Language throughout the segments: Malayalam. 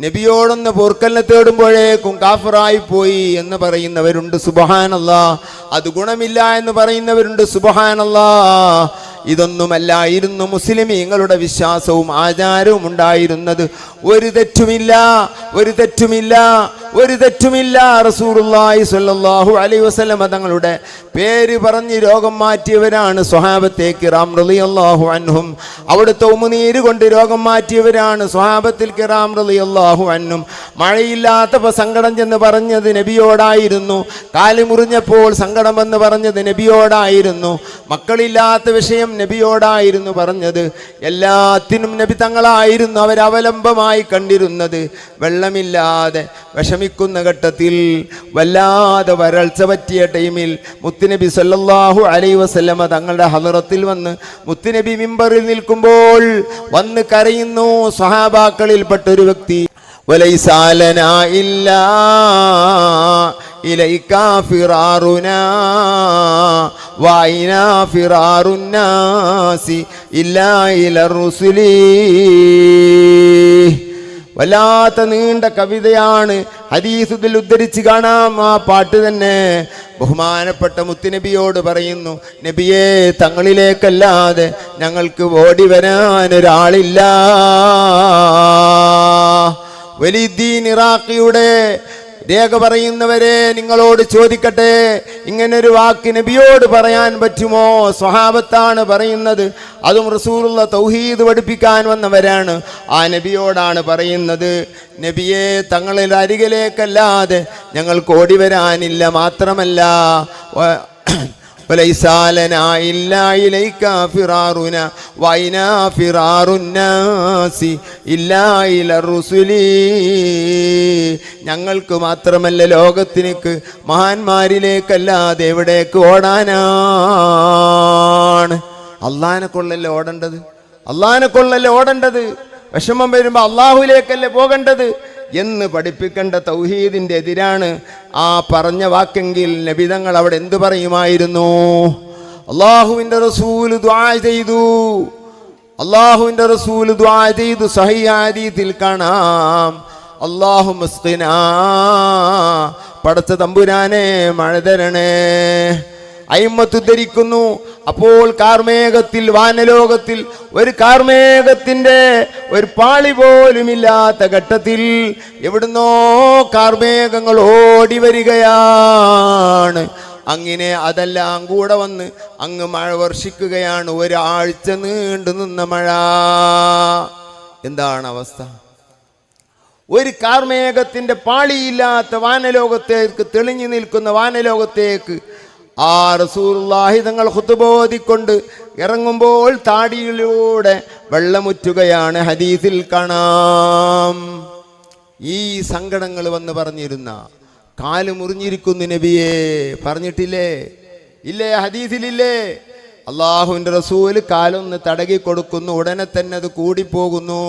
നബിയോടൊന്ന് പോർക്കലിനെ തേടുമ്പോഴേക്കും കാഫറായി പോയി എന്ന് പറയുന്നവരുണ്ട്. സുബഹാനല്ല. അത് ഗുണമില്ല എന്ന് പറയുന്നവരുണ്ട്. സുബഹാനല്ല. ഇതൊന്നുമല്ലായിരുന്നു മുസ്ലിമീങ്ങളുടെ വിശ്വാസവും ആചാരവും ഉണ്ടായിരുന്നത്. ഒരു തെറ്റുമില്ല. ഒരു തെറ്റുമില്ല. ഒരു തെറ്റുമില്ല റസൂലുള്ളാഹി സ്വല്ലല്ലാഹു അലൈഹി വസ്ലമ തങ്ങളുടെ പേര് പറഞ്ഞ് രോഗം മാറ്റിയവരാണ് സ്വഹാബത്തെ കിറാം അള്ളാഹു അൻഹും. അവിടുത്തെ ഉമുനീര് കൊണ്ട് രോഗം മാറ്റിയവരാണ് സ്വഹാബത്തിൽ കിറാം അള്ളാഹു അന്നും മഴയില്ലാത്തപ്പോൾ സങ്കടം ചെന്ന് പറഞ്ഞത് നബിയോടായിരുന്നു. കാലി മുറിഞ്ഞപ്പോൾ സങ്കടം എന്ന് പറഞ്ഞത് നബിയോടായിരുന്നു. മക്കളില്ലാത്ത വിഷയം നബിയോടായിരുന്നു പറഞ്ഞത്. എല്ലാത്തിനും നബി തങ്ങളായിരുന്നു അവരവലംബമായി കണ്ടിരുന്നത്. വെള്ളമില്ലാതെ വിഷമിക്കുന്ന ഘട്ടത്തിൽ വല്ലാതെ വരൾച്ച പറ്റിയ ടൈമിൽ മുത്തുനബി സല്ലല്ലാഹു അലൈഹി വസല്ലമ തങ്ങളുടെ ഹലറത്തിൽ വന്ന് മുത്തുനബി മിമ്പറിൽ നിൽക്കുമ്പോൾ വന്ന് കരയുന്നു സഹാബാക്കളിൽപ്പെട്ട ഒരു വ്യക്തി وليس لنا إلا إليك فرارنا وأين فرار الناس إلا إلى الرسل വല്ലാത്ത നീണ്ട കവിതയാണ് ഹദീസുദിൽ ഉദ്ധരിച്ച് കാണാം. ആ പാട്ട് തന്നെ ബഹുമാനപ്പെട്ട മുത്തുനബിയോട് പറയുന്നു നബിയെ തങ്ങളിലേക്കല്ലാതെ ഞങ്ങൾക്ക് ഓടി വരാനൊരാളില്ല വലിദ്ദീൻ ഇറാഖിയുടെ രേഖ പറയുന്നവരെ നിങ്ങളോട് ചോദിക്കട്ടെ ഇങ്ങനൊരു വാക്ക് നബിയോട് പറയാൻ പറ്റുമോ സ്വഹാബത്താണ് പറയുന്നത് അതും റസൂലുള്ള തൗഹീദ് പഠിപ്പിക്കാൻ വന്നവരാണ് ആ നബിയോടാണ് പറയുന്നത് നബിയെ തങ്ങളിൽ അരികിലേക്കല്ലാതെ ഞങ്ങൾക്ക് ഓടി വരാനില്ല മാത്രമല്ല വ- وليس لنا إلا إليك فرارنا وأين فرار الناس إلا إلى الرسل ഞങ്ങൾക്ക് മാത്രമല്ല ലോകത്തിനേക്ക് മഹാന്മാരിലേക്കല്ലാതെ എവിടേക്ക് ഓടാനാണ് അള്ളാനെ കൊള്ളല്ലേ ഓടേണ്ടത് അള്ളാനെ കൊള്ളല്ലേ ഓടേണ്ടത് വിഷമം വരുമ്പോൾ അള്ളാഹുലേക്കല്ലേ പോകേണ്ടത് എന്ന് പഠിപ്പിക്കേണ്ട തൗഹീദിന്റെ എതിരാണ് ആ പറഞ്ഞ വാക്കെങ്കിൽ നബിതങ്ങൾ അവിടെ എന്തു പറയുമായിരുന്നു അള്ളാഹുവിന്റെ റസൂൽ ദ്വാ ചെയ്തു. അള്ളാഹുവിന്റെ റസൂൽ ദ്വാ ചെയ്തു. സഹിയാദീത്തിൽ കാണാം. അള്ളാഹു മുസ്തിന പടച്ച തമ്പുരാനെ മഴ തരണേ. അയിമത്ത് ധരിക്കുന്നു അപ്പോൾ കാർമേഘത്തിൽ വാനലോകത്തിൽ ഒരു കാർമേഘത്തിന്റെ ഒരു പാളി പോലുമില്ലാത്ത ഘട്ടത്തിൽ എവിടുന്നോ കാർമേഘങ്ങൾ ഓടി വരികയാണ്. അങ്ങനെ അതെല്ലാം കൂടെ വന്ന് അങ്ങ് മഴ വർഷിക്കുകയാണ്. ഒരാഴ്ച നീണ്ടു നിന്ന മഴ. എന്താണ് അവസ്ഥ? ഒരു കാർമേഘത്തിന്റെ പാളിയില്ലാത്ത വാനലോകത്തേക്ക് തെളിഞ്ഞു നിൽക്കുന്ന വാനലോകത്തേക്ക് ആ റസൂലുള്ളാഹി തങ്ങൾ ഇറങ്ങുമ്പോൾ താടിയിലൂടെ വെള്ളമുറ്റുകയാണ് ഹദീസിൽ കാണാം. ഈ സങ്കടങ്ങൾ വന്ന് പറഞ്ഞിരുന്ന കാൽ മുറിഞ്ഞിരിക്കുന്നു നബിയെ. പറഞ്ഞിട്ടില്ലേ? ഇല്ലേ? ഹദീസിലില്ലേ? അള്ളാഹുവിന്റെ റസൂൽ കാലൊന്ന് തടകി കൊടുക്കുന്നു ഉടനെ തന്നെ അത് കൂടിപ്പോകുന്നു.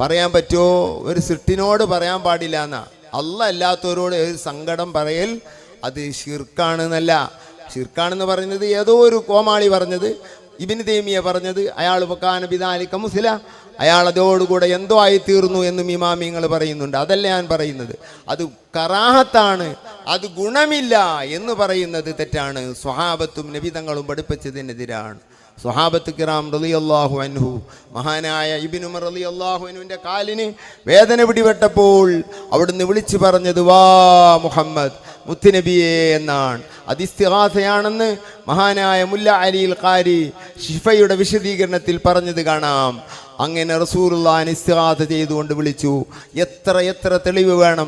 പറയാൻ പറ്റുമോ? ഒരു സിട്ടിനോട് പറയാൻ പാടില്ല എന്നാ. അല്ല അല്ലാത്തവരോട് ഒരു സങ്കടം പറയൽ അത് ഷിർക്കാണെന്നല്ല ഷിർക്കാണെന്ന് പറയുന്നത് ഏതോ ഒരു കോമാളി പറഞ്ഞത് ഇബിന് തേമിയ പറഞ്ഞത് അയാൾ പൊക്കാന ബിദാലിക്ക മുസ്ല. അയാൾ അതോടുകൂടെ എന്തോ ആയി തീർന്നു എന്നും ഇമാമിങ്ങൾ പറയുന്നുണ്ട്. അതല്ല ഞാൻ പറയുന്നത്? അത് കറാഹത്താണ് അത് ഗുണമില്ല എന്ന് പറയുന്നത് തെറ്റാണ്. സ്വഹാബത്തും നബിതങ്ങളും പഠിപ്പിച്ചതിനെതിരാണ്. സ്വഹാബത്ത് കിറാം അള്ളാഹു അൻഹു മഹാനായ ഇബിനുമർ റളിയല്ലാഹു അനുവിന്റെ കാലിന് വേദന പിടിപെട്ടപ്പോൾ അവിടുന്ന് വിളിച്ചു പറഞ്ഞത് വാ മുഹമ്മദ് മുത്തുനബിയെ എന്നാണ്. അതിസ്തിഹാസയാണെന്ന് മഹാനായ മുല്ല അലിൽ ഖാരി ഷിഫയുടെ വിശദീകരണത്തിൽ പറഞ്ഞത് കാണാം. അങ്ങനെ റസൂറുള്ള ഇസ്തിഹാസ ചെയ്തുകൊണ്ട് വിളിച്ചു. എത്ര എത്ര തെളിവ് വേണം?